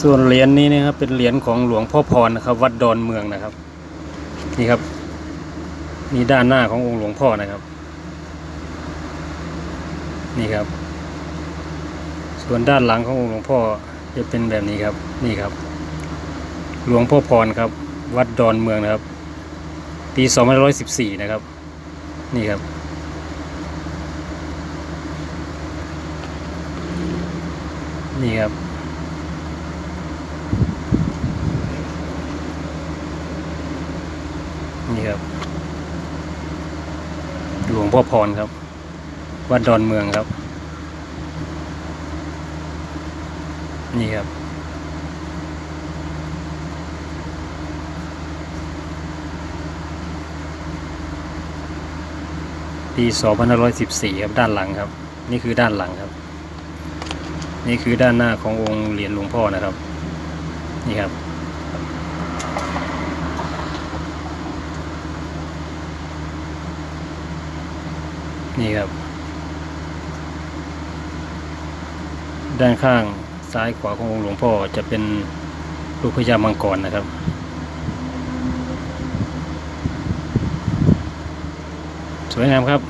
ส่วนเหรียญนี้นะครับเป็นเหรียญของหลวงพ่อพรนะครับ วัดดอนเมืองนะครับ นี่ครับนี่ด้านหน้าขององค์หลวงพ่อนะครับ นี่ครับ ส่วนด้านหลังขององค์หลวงพ่อจะเป็นแบบนี้ครับ นี่ครับ หลวงพ่อพรครับ วัดดอนเมืองนะครับ ปี 2514 นะครับ นี่ครับนี่ครับ นี่ครับหลวงพ่อพรครับ วัดดอนเมืองครับ นี่ครับ ปี2514 ครับ ด้านหลังครับ นี่คือด้านหลังครับ นี่คือด้านหน้าขององค์เหรียญหลวงพ่อนะครับ นี่ครับ นี่ครับ ด้านข้างซ้ายขวาขององค์หลวงพ่อจะเป็นรูปพญามังกรนะครับ สวยงามครับ